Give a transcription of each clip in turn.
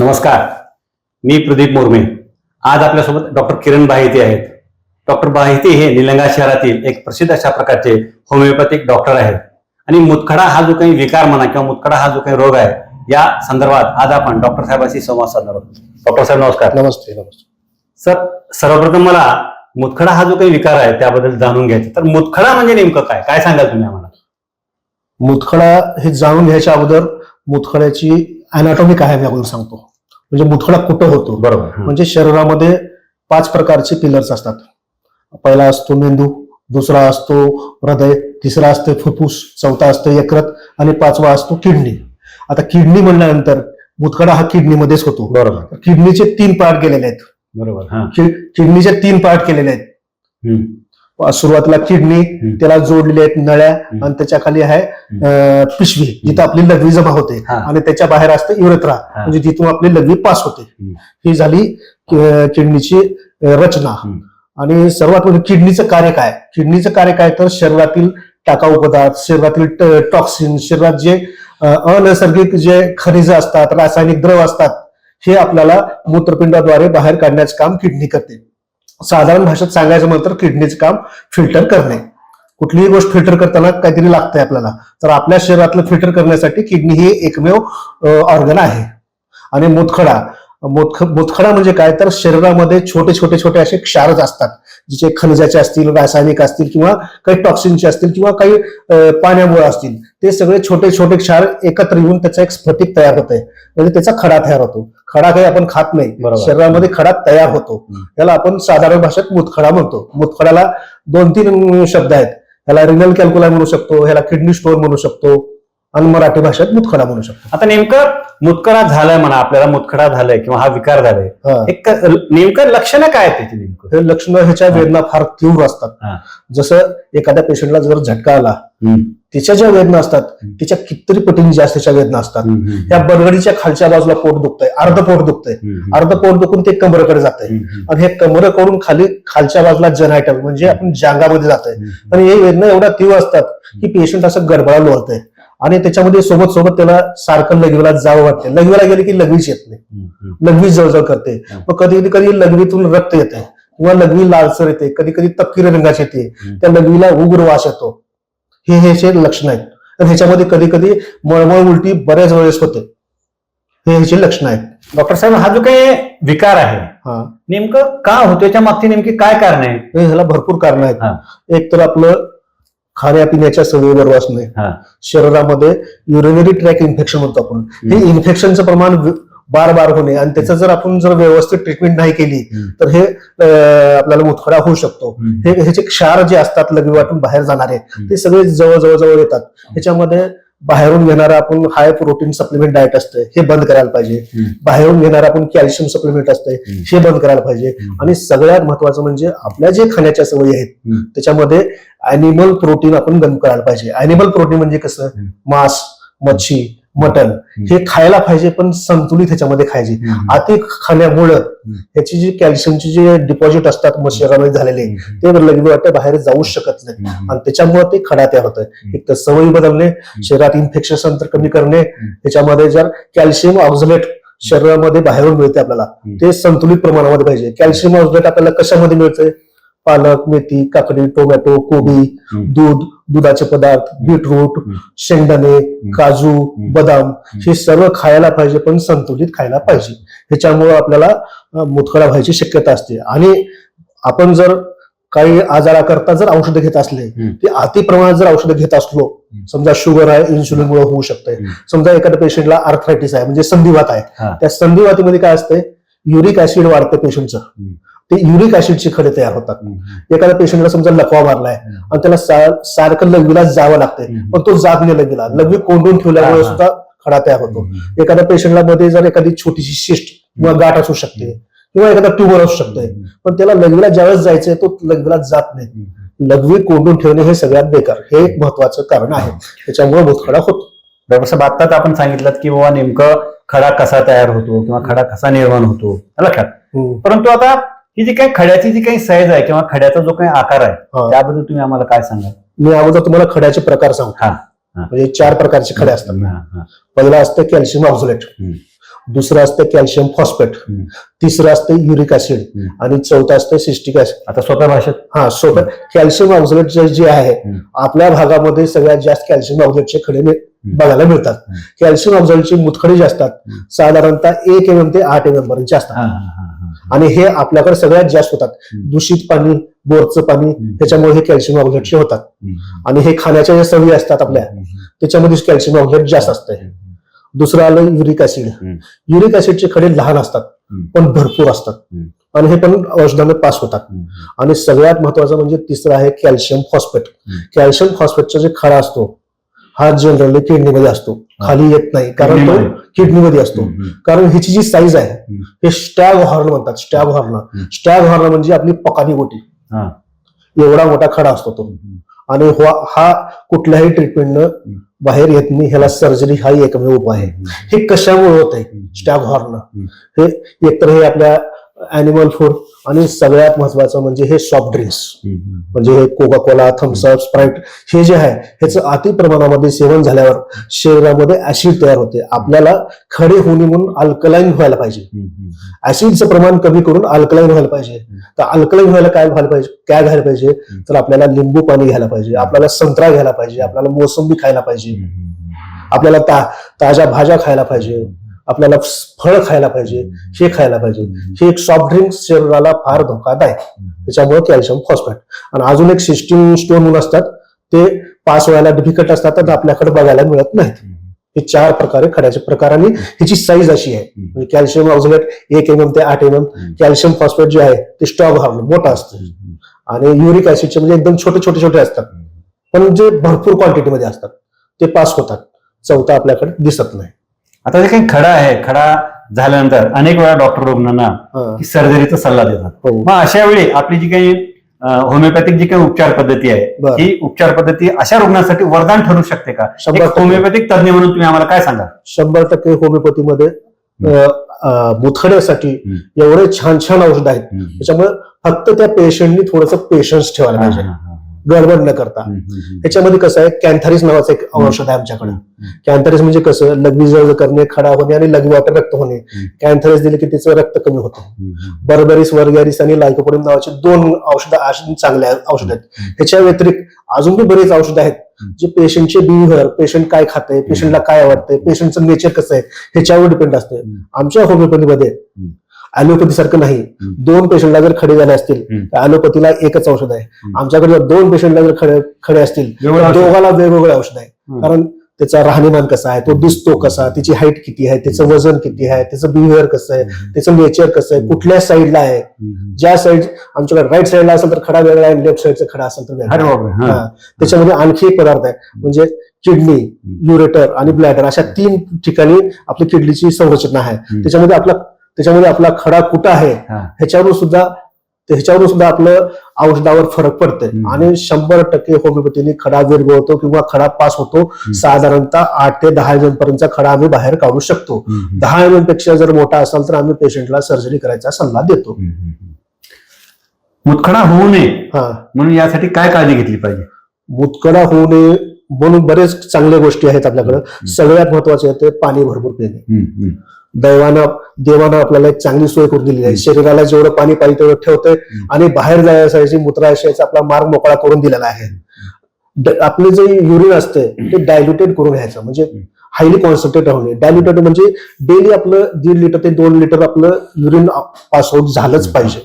नमस्कार. मी प्रदीप मोरमे. आज आपल्यासोबत डॉक्टर किरण बाहिते आहेत. डॉक्टर बाहिते हे निलंगा शहरातील एक प्रसिद्ध अशा प्रकारचे होमिओपॅथिक डॉक्टर आहेत. आणि मुतखडा हा जो काही विकार म्हणा किंवा मुतखडा हा जो काही रोग आहे या संदर्भात आज आपण डॉक्टर साहेबांशी संवाद साधणार आहोत. डॉक्टर साहेब नमस्कार. नमस्ते नमस्ते. सर सर्वप्रथम मला मुतखडा हा जो काही विकार आहे त्याबद्दल जाणून घ्यायचं. तर मुतखडा म्हणजे नेमकं काय? काय सांगाल तुम्ही आम्हाला? मुतखडा हे जाणून घ्यायच्या अगोदर मुतखड्याची अनाटॉमी काय आहे मी अगोदर सांगतो. म्हणजे मुतखडा कुठं होतो? बरोबर. म्हणजे शरीरामध्ये पाच प्रकारचे पिलर्स असतात. पहिला असतो मेंदू दुसरा असतो हृदय तिसरा असते फुफ्फुस चौथा असतो यकृत आणि पाचवा असतो किडनी. आता किडनी म्हणल्यानंतर मुतखडा हा किडनीमध्येच होतो. बरोबर. किडनीचे तीन पार्ट केलेले आहेत. बरोबर. किडनीचे तीन पार्ट केलेले आहेत. सुरुवातीला किडनी त्याला जोडलेले आहेत नळ्या. आणि त्याच्याखाली आहे पिशवी जिथं आपली लघवी जमा होते. आणि त्याच्या बाहेर असते हा. म्हणजे जिथून आपली लघवी पास होते. ही झाली किडनीची रचना. आणि सर्वात म्हणजे किडनीचं कार्य काय किडनीचं कार्य काय तर शरीरातील टाकाऊ पदार्थ शरीरातील टॉक्सिन शरीरात जे अनैसर्गिक जे खनिज असतात रासायनिक द्रव असतात हे आपल्याला मूत्रपिंडाद्वारे बाहेर काढण्याचं काम किडनी करते साधारण भाषेत सांगायचं म्हणलं तर किडनीचं काम फिल्टर करणे. कुठलीही गोष्ट फिल्टर करताना काहीतरी लागतंय आपल्याला. तर आपल्या शरीरातलं फिल्टर करण्यासाठी किडनी ही एकमेव ऑर्गन आहे. आणि मुतखडा मुतख मुतखडा म्हणजे काय? तर शरीरामध्ये छोटे छोटे छोटे असे क्षारच असतात जिचे खनिजाचे असतील रासायनिक असतील किंवा काही टॉक्सिनचे असतील किंवा काही पाण्यामुळे असतील. ते सगळे छोटे छोटे क्षार एकत्र येऊन त्याचा एक स्फटिक तयार होत आहे म्हणजे त्याचा खडा तयार होतो. खडा काही आपण खात नाही. शरीरामध्ये खडा तयार होतो. हम्म. याला आपण साधारण भाषेत मुतखडा म्हणतो. मुतखड्याला दोन तीन शब्द आहेत. ह्याला रिनल कॅल्क्युला म्हणू शकतो ह्याला किडनी स्टोन म्हणू शकतो. आणि मराठी भाषेत मुतखडा म्हणू शकतो आता नेमकं मुतखडा झालाय म्हणा आपल्याला मुतखडा झालाय किंवा हा विकार झालाय हा. एक नेमकं लक्षणं काय आहेत त्याची नेमकं हे लक्षण ह्याच्या वेदना फार तीव्र हा. असतात जसं एखाद्या पेशंटला जर झटका आला हम्म. तिच्या ज्या वेदना असतात. तिच्या कितीतरी पटीने जास्त त्याच्या वेदना असतात हम्म. त्या बरगडीच्या खालच्या बाजूला पोट दुखतंय अर्ध पोट दुखतंय हम्म. अर्ध पोट दुखून ते कमरेकडे जातंय हम्म. आणि हे कमरेकडून खाली खालच्या बाजूला जनायटल म्हणजे आपण जांगामध्ये जातोय हम्म. आणि हे वेदना एवढ्या तीव्र असतात की पेशंट असं गडबडा लोळतंय आणि त्याच्यामध्ये सोबत सोबत त्याला सारखं लघवीला जावं वाटते. लघवीला गेले की लघवीच येत नाही. लघवी जळजळ करते. मग कधी कधी लघवीतून रक्त येते किंवा लघवी लालसर येते. कधी कधी तपकिरी रंगाची येते. त्या लघवीला उग्र वास येतो. हे हे जे लक्षण आहेत. तर ह्याच्यामध्ये कधी कधी मळमळ उलटी बऱ्याच वेळेस होते. हे ह्याचे लक्षण आहेत. डॉक्टर साहेब हा जो काही विकार आहे हा. नेमकं का होतो? याच्या मागची नेमकी काय कारण आहे हे ह्याला भरपूर कारण. आहेत. एक तर आपलं खाण्यापिण्याच्या सवयीवर असणे. शरीरामध्ये युरिनरी ट्रॅक इन्फेक्शन म्हणतो आपण हे. इन्फेक्शनचं प्रमाण बार बार होणे आणि त्याचं जर आपण जर व्यवस्थित ट्रीटमेंट नाही केली. तर हे आपल्याला मुतखडा होऊ शकतो. हे ह्याचे क्षार जे असतात लघवी वाटून बाहेर जाणारे. ते सगळे जवळ जवळ जवळ येतात ह्याच्यामध्ये बाहेरून घेणारं आपण हाय प्रोटीन सप्लिमेंट डाएट असतं हे बंद करायला पाहिजे. बाहेरून घेणारं आपण कॅल्शियम सप्लिमेंट असतंय. हे बंद करायला पाहिजे. आणि सगळ्यात महत्वाचं म्हणजे आपल्या जे खाण्याच्या सवयी आहेत. त्याच्यामध्ये अॅनिमल प्रोटीन आपण बंद करायला पाहिजे अॅनिमल प्रोटीन म्हणजे कसं. मांस मच्छी मटन हे खायला पाहिजे पण संतुलित ह्याच्यामध्ये खायचे. अति खाण्यामुळं ह्याची जी कॅल्शियमची जे डिपॉझिट असतात शरीरामध्ये झालेले. ते लगेच वाटतं बाहेर जाऊच शकत नाही. आणि त्याच्यामुळे ते खडा तयार होत एक तर सवयी बदलणे शरीरात इन्फेक्शन अंतर कमी करणे त्याच्यामध्ये जर कॅल्शियम ऑक्झलेट शरीरामध्ये बाहेरून मिळते आपल्याला. ते संतुलित प्रमाणामध्ये पाहिजे. कॅल्शियम ऑक्झलेट आपल्याला कशामध्ये मिळते पालक मेथी काकडी टोमॅटो कोबी. दूध दुधाचे पदार्थ बीटरूट. शेंगदाणे काजू बदाम. हे सर्व खायला पाहिजे पण संतुलित खायला पाहिजे ह्याच्यामुळे आपल्याला मुतखडा व्हायची शक्यता असते आणि आपण जर काही आजाराकरता जर औषधं घेत असले. ते अति प्रमाणात जर औषधं घेत असलो. समजा शुगर आहे इन्सुलिनमुळे होऊ शकते. समजा एखाद्या पेशंटला आर्थरायटिस आहे म्हणजे संधिवात आहे. त्या संधिवातीमध्ये काय असते युरिक ऍसिड वाढतं पेशंटचं. ते युरिक ऍसिडचे खडे तयार होतात. एखाद्या पेशंटला समजा लकवा मारलाय. आणि त्याला सारखं लघवीला जावं लागतंय. पण तो जात नाही लघवीला लघवी कोंडून ठेवल्यामुळे. सुद्धा खडा तयार होतो. एखाद्या पेशंटला मध्ये जर एखादी छोटीशी शिस्ट किंवा गाठ असू शकते किंवा एखादा ट्युमर असू शकते पण त्याला लघवीला ज्यावेळेस जायचंय तो लघवीला जात नाही. लघवी कोंडून ठेवणे हे सगळ्यात बेकार. हे एक महत्वाचं कारण आहे. त्याच्यामुळे मुतखडा होतो. डॉक्टर साहेब आत्ताच आपण सांगितलं की बाबा नेमकं खडा कसा तयार होतो किंवा खडा कसा निर्माण होतो. लक्षात परंतु आता ही जी काही खड्याची जी काही साईज आहे किंवा खड्याचा जो काही आकार आहे. त्याबद्दल तुम्ही आम्हाला काय सांगाल मी अगोदर तुम्हाला खड्याचे प्रकार सांगतो. म्हणजे चार प्रकारचे खडे असतात. पहिला असतं कॅल्शियम ऑक्झोलेट. दुसरं असतं कॅल्शियम फॉस्फेट. तिसरं असतं युरिक ऍसिड. आणि चौथं असतं सिस्टिक ऍसिड आता सोप्या भाषेत हा सोबत कॅल्शियम ऑक्झलेट जे जे आहे. आपल्या भागामध्ये सगळ्यात जास्त कॅल्शियम ऑक्झलेटचे खडे बघायला मिळतात. कॅल्शियम ऑक्झलेटचे मुतखडे जे असतात. साधारणतः एक एम एम ते आठ एम एम पर्यंतचे असतात. आणि हे आपल्याकडे सगळ्यात जास्त होतात. दूषित पाणी बोरचं पाणी. त्याच्यामुळे हे कॅल्शियम ऑक्झलेटचे होतात. आणि हे खाण्याच्या ज्या सवयी असतात आपल्या. त्याच्यामध्ये कॅल्शियम ऑक्झलेट जास्त असतंय दुसरं आलं युरिक ऍसिड. युरिक ऍसिडचे खडे लहान असतात. पण भरपूर असतात. आणि हे पण औषधाने पास होतात. आणि सगळ्यात महत्वाचं म्हणजे तिसरं आहे कॅल्शियम फॉस्फेट. कॅल्शियम फॉस्फेटचा जे खडा असतो हा जनरली किडनीमध्ये असतो. खाली येत नाही कारण तो किडनीमध्ये. असतो. कारण ह्याची जी साईज आहे. हे स्टॅग हॉर्न म्हणतात स्टॅग हॉर्न. स्टॅग हॉर्न म्हणजे आपली पकानी गोटी हा. एवढा मोठा खडा असतो तो. आणि हा- कुठल्याही ट्रीटमेंटनं. बाहेर येत नाही ह्याला सर्जरी हा एकमेव उपाय आहे. हे कशामुळे होत आहे. Stag horn. हे एकतर हे आपल्या अॅनिमल फूड आणि सगळ्यात महत्वाचं म्हणजे हे सॉफ्ट ड्रिंक्स. म्हणजे हे कोका कोला थम्सअप स्प्राईट हे जे आहे ह्याचं अति प्रमाणामध्ये सेवन झाल्यावर शरीरामध्ये ऍसिड तयार होते. आपल्याला खडे होणे म्हणून अल्कलाईन व्हायला पाहिजे. ऍसिडचं प्रमाण कमी करून अल्कलाईन व्हायला पाहिजे. तर अल्कलाईन व्हायला काय व्हायला पाहिजे? काय घ्यायला पाहिजे? तर आपल्याला लिंबू पाणी घ्यायला पाहिजे. आपल्याला संत्रा घ्यायला पाहिजे. आपल्याला मोसंबी खायला पाहिजे. आपल्याला ताज्या भाज्या खायला पाहिजे. आपल्याला फळ खायला पाहिजे हे खायला पाहिजे. हे एक सॉफ्ट ड्रिंक शरीराला फार धोकादायक. त्याच्यामुळे कॅल्शियम फॉस्फेट आणि अजून एक सिस्टीम स्टोन म्हणून असतात ते पास व्हायला डिफिकल्ट असतात तर आपल्याकडे बघायला मिळत नाहीत. हे चार प्रकारे खड्याचे प्रकार आणि ह्याची साईज अशी आहे. म्हणजे कॅल्शियम ऑक्झलेट एक एम एम ते आठ एम एम कॅल्शियम फॉस्फेट जे आहे ते स्टॉक हार्मोन मोठं असतं. आणि युरिक ऍसिडचे म्हणजे एकदम छोटे छोटे छोटे असतात. पण जे भरपूर क्वांटिटीमध्ये असतात ते पास होतात. चौथा आपल्याकडे दिसत नाही. आता जे काही खडा आहे खडा झाल्यानंतर अनेक वेळा डॉक्टर रुग्णांना. की सर्जरीचा सल्ला देतात. हो. मग अशा वेळी आपली जी काही होमिओपॅथिक जी काही उपचार पद्धती आहे. ही उपचार पद्धती अशा रुग्णांसाठी वरदान ठरू शकते का. होमिओपॅथिक तज्ञ म्हणून तुम्ही आम्हाला काय सांगा शंभर टक्के होमिओपॅथीमध्ये मुथड्यासाठी. एवढे छान छान औषध आहेत. त्याच्यामुळे फक्त त्या पेशंटनी थोडंसं पेशन्स ठेवायला पाहिजे. गडबड न करता. त्याच्यामध्ये कसं आहे कॅन्थारिस नावाचं एक औषध आहे आमच्याकडे. कॅन्थारिस म्हणजे कसं लघवी जळ करणे खडा होणे आणि लघवी वाटर रक्त होणे. कॅन्थारिस दिले की त्याचं रक्त कमी होतं. बर्बरिस वर्गॅरिस आणि लायकोपोडिन नावाचे दोन औषधं चांगले औषध आहेत. ह्याच्या व्यतिरिक्त अजून बी बरेच औषध आहेत. जे पेशंटचे बिहेव्हिअर पेशंट काय खाते पेशंटला काय आवडतंय पेशंटचं नेचर कसं आहे ह्याच्यावर डिपेंड असते आमच्या होमिओपॅथीमध्ये अॅलोपॅथी सारखं नाही दोन पेशंटला जर खडे झाले असतील. तर अॅलोपॅथीला एकच औषध आहे. आमच्याकडे जर दोन पेशंटला जर खडे खडे असतील तर. दोघाला वेगवेगळे औषध आहे. कारण त्याचा राहणीमान कसा आहे तो दिसतो कसा त्याची हाईट किती आहे त्याचं वजन किती आहे त्याचं बिहेवियर कसं आहे त्याचं नेचर कसं आहे कुठल्या साईडला आहे. ज्या साईड आमच्याकडे राईट साईडला असेल तर खडा वेगळा आहे लेफ्ट साईडचा खडा असेल तर वेगळा. त्याच्यामध्ये आणखी एक पदार्थ आहे म्हणजे किडनी युरेटर आणि ब्लॅडर अशा तीन ठिकाणी आपली किडनीची संरचना आहे. त्याच्यामध्ये आपला त्याच्यामध्ये आपला खडा कुठं आहे. ह्याच्यावरून सुद्धा ह्याच्यावरून सुद्धा आपलं औषधावर फरक पडतोय. आणि शंभर टक्के होमिओपॅथीने खडा विरघळतो किंवा खडा पास होतो. साधारणतः आठ ते दहा एम पर्यंतचा खडा आम्ही बाहेर काढू शकतो. दहा एमपेक्षा जर मोठा असेल तर आम्ही पेशंटला सर्जरी करायचा सल्ला देतो. मुतखडा होऊ नये हा. म्हणून यासाठी काय काळजी घेतली पाहिजे? मुतकडा होऊ नये म्हणून बरेच चांगल्या गोष्टी आहेत आपल्याकडे. सगळ्यात महत्त्वाचे ते पाणी भरपूर पिणे. दैवानं देवानं आपल्याला एक चांगली सोय करून दिलेली आहे. शरीराला जेवढं पाणी पाहिजे तेवढं ठेवतंय आणि बाहेर जायसाठी मूत्राशयाचा आपला मार्ग मोकळा करून दिलेला आहे. आपले जे युरिन असते ते डायल्युटेड करून घ्यायचं. म्हणजे हायली कॉन्सन्ट्रेट होणे डायल्युटेड म्हणजे डेली आपलं दीड लिटर ते दोन लिटर आपलं युरिन पास आउट झालंच पाहिजे.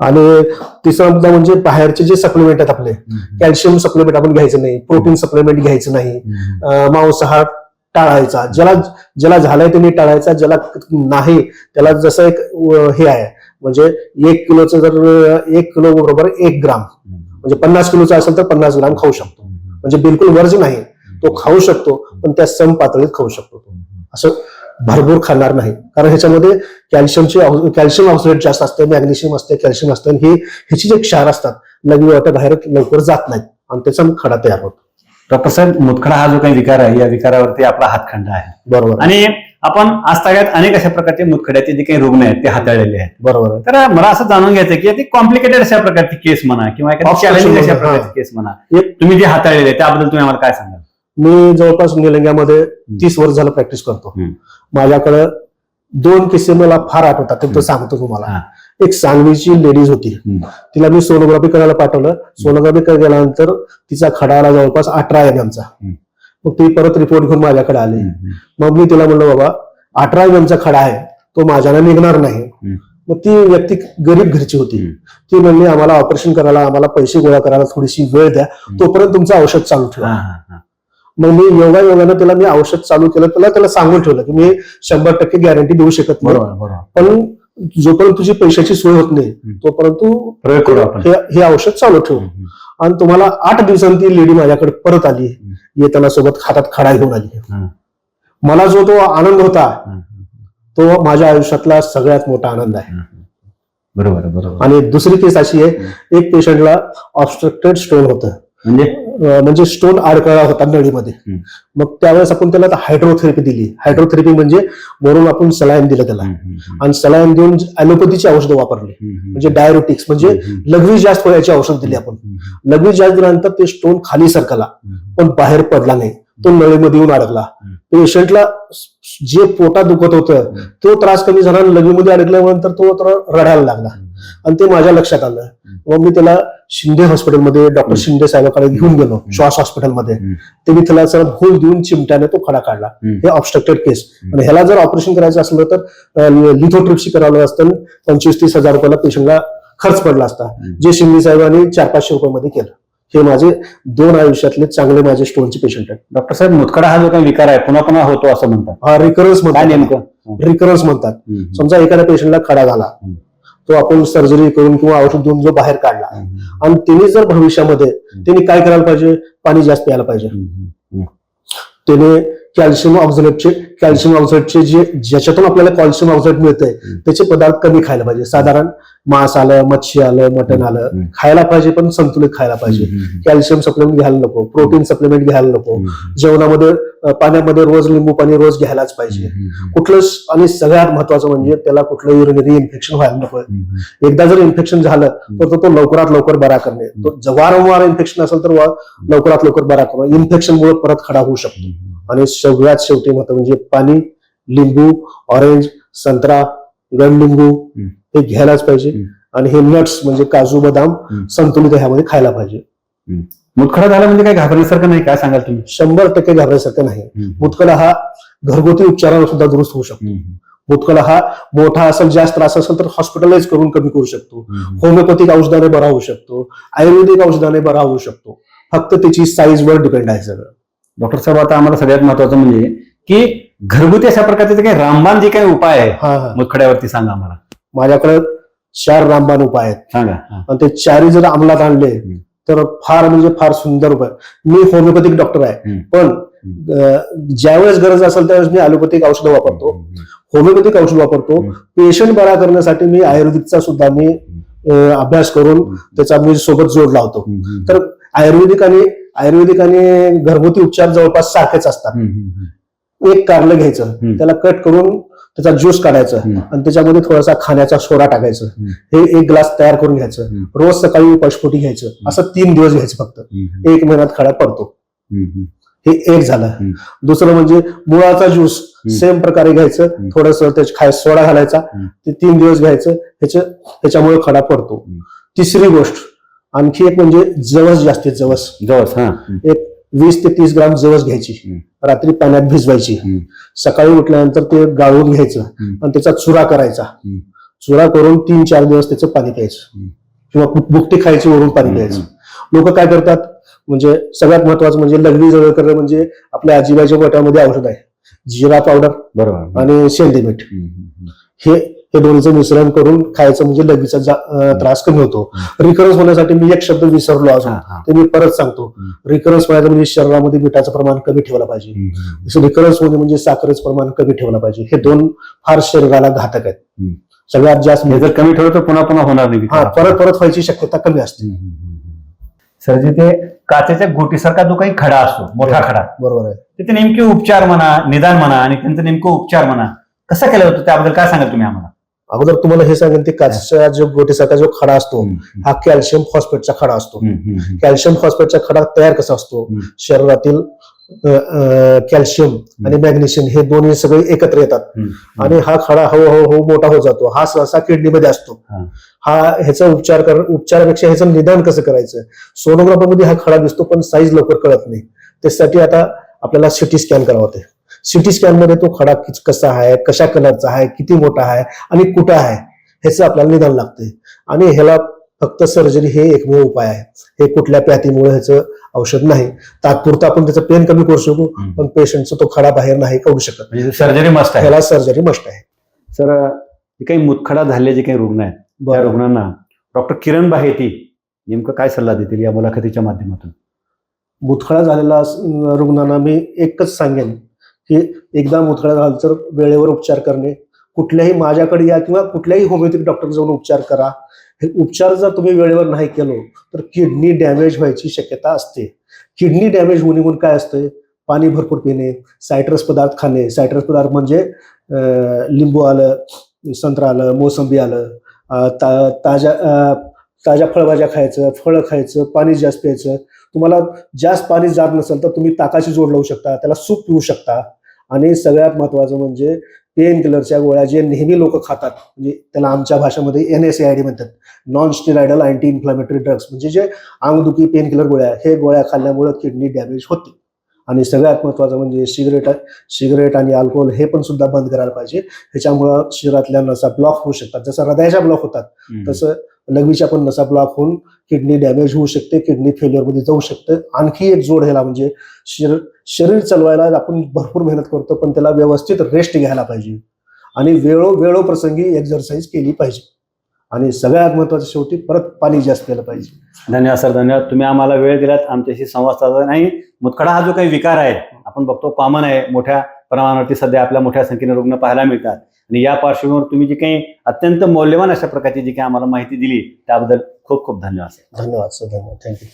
आणि तिसरा मुद्दा म्हणजे बाहेरचे जे सप्लिमेंट आहेत आपले कॅल्शियम सप्लिमेंट आपण घ्यायचं नाही प्रोटीन सप्लिमेंट घ्यायचं नाही. मांसाहार टाळायचा. ज्याला ज्याला झालाय त्यांनी टाळायचा ज्याला नाही त्याला जसं एक हे आहे म्हणजे एक किलोचं जर एक किलो बरोबर एक ग्राम म्हणजे पन्नास किलोचा असेल तर पन्नास ग्राम खाऊ शकतो. म्हणजे बिलकुल वर्ज नाही. तो खाऊ शकतो पण त्या सम पातळीत खाऊ शकतो. तो. असं भरपूर खाणार नाही. कारण ह्याच्यामध्ये कॅल्शियमची कॅल्शियम ऑक्सिडेट जास्त असते मॅग्नेशियम असते कॅल्शियम असते आणि हे ह्याची जे क्षार असतात लघवी वाटर बाहेर लवकर जात नाहीत. आणि त्याचा खडा तयार होतो. डॉक्टर साहेब मुतखडा हा जो काही विकार आहे या विकारावरती आपला हातखंडा आहे बरोबर. आणि आपण आजतागायत अनेक अशा प्रकारचे मुतखड्याचे जे काही रुग्ण आहेत ते हाताळलेले आहेत बरोबर. तर मला असं जाणून घ्यायचं की ती कॉम्प्लिकेटेड अशा प्रकारची केस म्हणा किंवा चॅलेंजिंग अशा प्रकारची. केस म्हणा तुम्ही जे हाताळलेले त्याबद्दल तुम्ही आम्हाला काय सांगाल मी जवळपास निलंग्यामध्ये तीस वर्ष झालं प्रॅक्टिस करतो. माझ्याकडं दोन किस्से मला फार आठवतात ते तर. सांगतो तुम्हाला. एक सांगलीची लेडीज होती. तिला मी सोनोग्राफी करायला पाठवलं. सोनोग्राफी करायला गेल्यानंतर तिचा खडा आला जवळपास अठरा एम चा. हम्म. मग ती परत रिपोर्ट घेऊन माझ्याकडे आली. मग मी तिला म्हणलं बाबा अठरा एम चा खडा आहे. तो माझ्याला निघणार नाही. मग ती व्यक्ती गरीब घरची होती. ती म्हणली आम्हाला ऑपरेशन करायला आम्हाला पैसे गोळा करायला थोडीशी वेळ द्या. तोपर्यंत तुमचं औषध चालू ठेवा. मग मी योगा योगानं त्याला मी औषध चालू केलं. त्याला त्याला सांगून ठेवलं की मी शंभर टक्के गॅरंटी देऊ शकत नाही. पण जोपर्यंत तुझी पैशाची सोय होत नाही. तोपर्यंत तू हे औषध चालू ठेव. आणि तुम्हाला आठ दिवसांनी ती लेडी माझ्याकडे परत आली येताना सोबत हातात खडा घेऊन आली. मला जो तो आनंद होता. तो माझ्या आयुष्यातला सगळ्यात मोठा आनंद आहे. बरोबर बरोबर आणि दुसरी केस अशी आहे एक पेशंटला ऑब्स्ट्रक्टेड स्टोन होतं म्हणजे म्हणजे स्टोन अडकळा होता नळीमध्ये. मग त्यावेळेस आपण त्याला हायड्रोथेरपी दिली हायड्रोथेरपी म्हणजे वरून आपण सलाईन दिलं त्याला. आणि सलाईन देऊन ऍलोपॅथीची औषधं वापरली. म्हणजे डायरोटिक्स म्हणजे. लघवी जास्त होण्याची औषध दिली आपण. लघवी जास्त दिल्यानंतर ते स्टोन खाली सरकला. पण बाहेर पडला नाही तो नळीमध्ये येऊन अडकला. पेशंटला जे पोटात दुखत होतं तो त्रास कमी झाला आणि लघवीमध्ये अडकल्यानंतर तो रडायला लागला आणि ते माझ्या लक्षात आलं मग मी त्याला शिंदे हॉस्पिटलमध्ये डॉक्टर शिंदे साहेबांकडे घेऊन गेलो श्वास हॉस्पिटलमध्ये. हम्म. ते मी त्याला सर भूल देऊन चिमट्याने तो खडा काढला. हे ऑब्स्ट्रक्टेड केस. आणि ह्याला जर ऑपरेशन करायचं असलं तर लिथोट्रिप्सी करावं असतं पंचवीस तीस हजार रुपयाला पेशंटला खर्च पडला असता. जे शिंदे साहेबांनी चार पाचशे रुपयामध्ये केलं. हे माझे दोन आयुष्यातले चांगले माझे स्टोनचे पेशंट आहेत. डॉक्टर साहेब मुतखडा हा जो काही विकार आहे पुन्हा पुन्हा होतो असं म्हणतात. हा रिकरन्स म्हणतात. नेमकं? रिकरन्स म्हणतात. समजा एखाद्या पेशंटला खडा झाला. तो आपण सर्जरी करून किंवा औषध देऊन जो बाहेर काढला. आणि त्यांनी जर भविष्यामध्ये त्यांनी काय करायला पाहिजे पाणी जास्त प्यायला पाहिजे. त्याने कॅल्शियम ऑक्झलेटचे कॅल्शियम ऑक्झलेटचे जे ज्याच्यातून आपल्याला कॅल्शियम ऑक्झलेट मिळतंय. त्याचे पदार्थ कमी खायला पाहिजे साधारण मांस आलं मच्छी आलं मटण आलं. खायला पाहिजे पण संतुलित खायला पाहिजे. कॅल्शियम सप्लिमेंट घ्यायला नको प्रोटीन सप्लिमेंट घ्यायला नको. जेवणामध्ये पाण्यामध्ये रोज लिंबू पाणी रोज घ्यायलाच पाहिजे हम्म. कुठलं स- आणि सगळ्यात महत्वाचं म्हणजे त्याला कुठलं युरिनरी इन्फेक्शन व्हायला नको. एकदा जर इन्फेक्शन झालं तर तो- लवकरात लवकर बरा करणे तो वारंवार इन्फेक्शन असेल तर लवकरात लवकर बरा करणं इन्फेक्शन मुळे परत खडा होऊ शकतो आणि सगळ्यात शेवटी महत्त्व म्हणजे पाणी लिंबू ऑरेंज संत्रा गडलिंबू. हे घ्यायलाच पाहिजे. आणि हे नट्स म्हणजे काजू बदाम. संतुलित ह्यामध्ये खायला पाहिजे मुतखडा झाला म्हणजे काय घाबरण्यासारखं नाही काय सांगाल तुम्ही शंभर टक्के घाबरायसारखं नाही. मुतकडा हा घरगुती उपचारावर सुद्धा दुरुस्त होऊ शकतो. मुतकडा हा मोठा असेल जास्त त्रास असेल तर हॉस्पिटलाइज करून कमी करू शकतो. होमिओपॅथिक औषधाने बरा होऊ शकतो आयुर्वेदिक औषधाने बरा होऊ शकतो फक्त त्याची साईजवर डिपेंड आहे सगळं डॉक्टर साहेब आता आम्हाला सगळ्यात महत्वाचं म्हणजे की घरगुती अशा प्रकारचे काही रामबाण जे काही उपाय आहे हा हा मुतखड्यावरती सांगा आम्हाला माझ्याकडे चार रामबाण उपाय आहेत सांगा हा. आणि ते चारही जर अंमलात आणले हम्म. तर फार म्हणजे फार सुंदर उपाय मी होमिओपॅथिक डॉक्टर आहे हम्म. पण. अं, ज्यावेळेस गरज असेल त्यावेळेस मी ॲलोपॅथिक औषधं वापरतो होमिओपॅथिक औषध वापरतो हम्म. पेशंट बरा करण्यासाठी मी आयुर्वेदिकचा सुद्धा मी अं, अभ्यास करून त्याचा मी सोबत जोड लावतो. तर आयुर्वेदिक आणि आयुर्वेदिक आणि घरगुती उपचार जवळपास सारखेच असतात. एक कारलं घ्यायचं. त्याला कट करून त्याचा ज्यूस काढायचा. आणि त्याच्यामध्ये थोडासा खाण्याचा सोडा टाकायचं. हे एक ग्लास तयार करून घ्यायचं. रोज सकाळी उपाशपोटी घ्यायचं असं तीन दिवस घ्यायचं फक्त. एक महिन्यात खडा पडतो. हे एक झालं. दुसरं म्हणजे मुळाचा ज्यूस. सेम प्रकारे घ्यायचं. थोडस त्याच्या खाय सोडा घालायचा. ते तीन दिवस घ्यायचं ह्याच्या ह्याच्यामुळे खडा पडतो. तिसरी गोष्ट आणखी एक म्हणजे जवस जास्तीत जवस जवळ हा एक वीस ते तीस ग्राम जवस घ्यायची. रात्री पाण्यात भिजवायची. सकाळी उठल्यानंतर ते गाळून घ्यायचं. आणि त्याचा चुरा करायचा. चुरा करून तीन चार दिवस त्याचं पाणी प्यायचं. किंवा बुकटी खायची वरून पाणी. प्यायचं लोक काय करतात म्हणजे सगळ्यात महत्वाचं म्हणजे लघवी जवळ करणं म्हणजे आपल्या आजीबाईच्या पोटामध्ये औषध आहे जिरा पावडर बरोबर आणि शेंदी मीठ. हे हे दोन्हीचं मिश्रण करून खायचं म्हणजे लगेचा त्रास कमी होतो. रिकरन्स होण्यासाठी मी एक शब्द विसरलो अजून. ते मी परत सांगतो. रिकरन्स व्हायचं म्हणजे शरीरामध्ये मिठाचं प्रमाण कमी ठेवलं पाहिजे. रिकरन्स होणे म्हणजे साखरेचं प्रमाण कमी ठेवलं पाहिजे. हे दोन फार शरीराला घातक आहेत. सगळ्यात जास्त जर कमी ठेवलं तर पुन्हा पुन्हा होणार नाही हा परत परत व्हायची शक्यता कमी असते. सर जिथे काचेच्या गोटीसारखा जो काही खडा असतो मोठा खडा बरोबर आहे. तिथे नेमके उपचार म्हणा निदान म्हणा आणि त्यांचं नेमकं उपचार म्हणा कसा केलं होतं? त्याबद्दल काय सांगाल तुम्ही आम्हाला? अगोदर तुम्हाला हे सांगेन ते काचेचा जो गोटीसारखा जो खडा असतो. हा कॅल्शियम फॉस्फेटचा खडा असतो. कॅल्शियम फॉस्फेटचा खडा तयार कसा असतो. शरीरातील कॅल्शियम आणि मॅग्नेशियम हे दोन्ही सगळे एकत्र येतात. आणि हा खडा हळूहळू मोठा होत जातो हा सहसा किडनीमध्ये असतो हा. हा ह्याचा उपचार कर उपचारापेक्षा ह्याचं निदान कसं करायचं सोनोग्राफीमध्ये हा खडा दिसतो पण साईज लवकर कळत नाही त्यासाठी आता आपल्याला सिटी स्कॅन करावं होते सिटी स्कॅनमध्ये तो खडा कसा आहे कशा कलरचा आहे किती मोठा आहे आणि कुठं आहे ह्याचं आपल्याला निदान लागतंय. आणि ह्याला फक्त सर्जरी हे एकमेव उपाय आहे. हे कुठल्या प्यातीमुळे ह्याचं औषध नाही. तात्पुरतं आपण त्याचं पेन कमी करू शकू. पण पेशंटचा तो खडा बाहेर नाही काढू शकत. म्हणजे सर्जरी मस्त आहे. ह्याला सर्जरी मस्ट आहे. सर जे काही मुतखडा झालेले जे काही रुग्ण आहेत त्या रुग्णांना डॉक्टर किरण बाहेती नेमकं काय सल्ला देतील या मुलाखतीच्या माध्यमातून? मुतखडा झालेला रुग्णांना मी एकच सांगेन. की एकदा मुतखडा झाला तर वेळेवर उपचार करणे. कुठल्याही माझ्याकडे या किंवा कुठल्याही होमिओपॅथिक डॉक्टर जाऊन उपचार करा. हे उपचार जर तुम्ही वेळेवर नाही केलो तर किडनी डॅमेज व्हायची शक्यता असते. किडनी डॅमेज होणे म्हणून काय असतं पाणी भरपूर पिणे सायट्रस पदार्थ खाणे. सायट्रस पदार्थ म्हणजे लिंबू आलं संत्रा आलं मोसंबी आलं ता- ताज्या ताज्या फळभाज्या खायचं फळं खायचं पाणी जास्त प्यायचं. तुम्हाला जास्त पाणी जात नसेल तर तुम्ही ताकाची जोड लावू शकता त्याला सूप पिऊ शकता. आणि सगळ्यात महत्वाचं म्हणजे पेन किलरच्या गोळ्या जे नेहमी लोक खातात म्हणजे त्याला आमच्या भाषेमध्ये एन एस आय डी म्हणतात. Non steroidal anti inflammatory drugs म्हणजे जे अंगदुखी पेन किलर गोळ्या हे गोळ्या खाल्ल्यामुळे किडनी डॅमेज होते. आणि सगळ्यात महत्वाचं म्हणजे सिगरेट सिगरेट आणि अल्कोहोल हे पण सुद्धा बंद करायला पाहिजे. ह्याच्यामुळं शरीरातल्या नसा ब्लॉक होऊ शकतात. जसं हृदयाच्या ब्लॉक होतात तसं लघवीच्या पण नसा ब्लॉक होऊन किडनी डॅमेज होऊ शकते किडनी फेल्युअरमध्ये जाऊ शकतं. आणखी एक जोड ह्याला म्हणजे शरीर शरीर चालवायला आपण भरपूर मेहनत करतो पण त्याला व्यवस्थित रेस्ट घ्यायला पाहिजे. आणि वेळो वेळोप्रसंगी एक्झरसाईज केली पाहिजे. आणि सगळ्यात महत्वाचं शेवटी परत पाणी जास्त प्यायला पाहिजे. धन्यवाद सर. धन्यवाद. तुम्ही आम्हाला वेळ दिलात. आमच्याशी संवाद साधला नाही. मुतखडा हा जो काही विकार आहे आपण बघतो कॉमन आहे. मोठ्या प्रमाणावरती सध्या आपल्या मोठ्या संख्येने रुग्ण पाहायला मिळतात. आणि या पार्श्वभूमीवर तुम्ही जी काही अत्यंत मौल्यवान अशा प्रकारची जी काही आम्हाला माहिती दिली त्याबद्दल खूप खूप धन्यवाद सर. धन्यवाद सर. धन्यवाद. थँक्यू